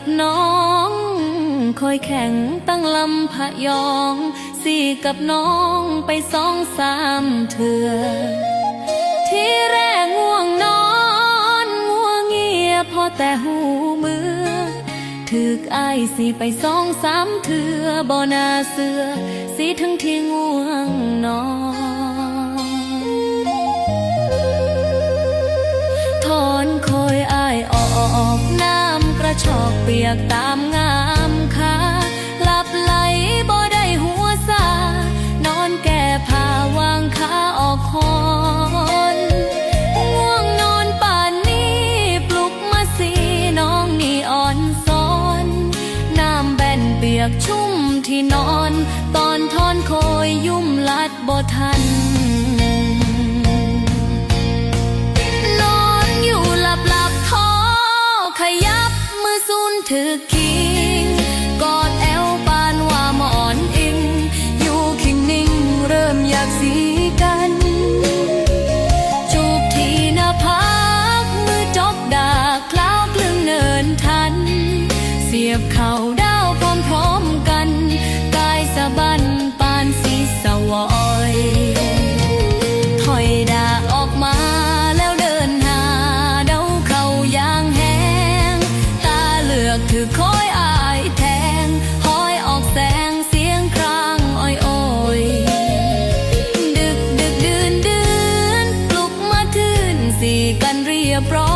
กับน้อง คอยแข่งตั้งลำพะยอง สี่กับน้องไปสองสามเถื่อที่แรกง่วงนอนง่วงเงียพอแต่หูมือถึกอายสิไปสองสามเถื่อบ่นาเสือสิทั้งที่ง่วง ชอกเปียกตามงามขาหลับไหลบ่ได้หัวซานอนแก่ผ้าวางขาออกคอนง่วงนอนป่านนี้ปลุกมาสีน้องนี่อ่อนซ้อนน้ำแบนเปียกชุ่มที่นอน ตอนทอนคอยยุ่มลัดบ่ทัน to keep. abroad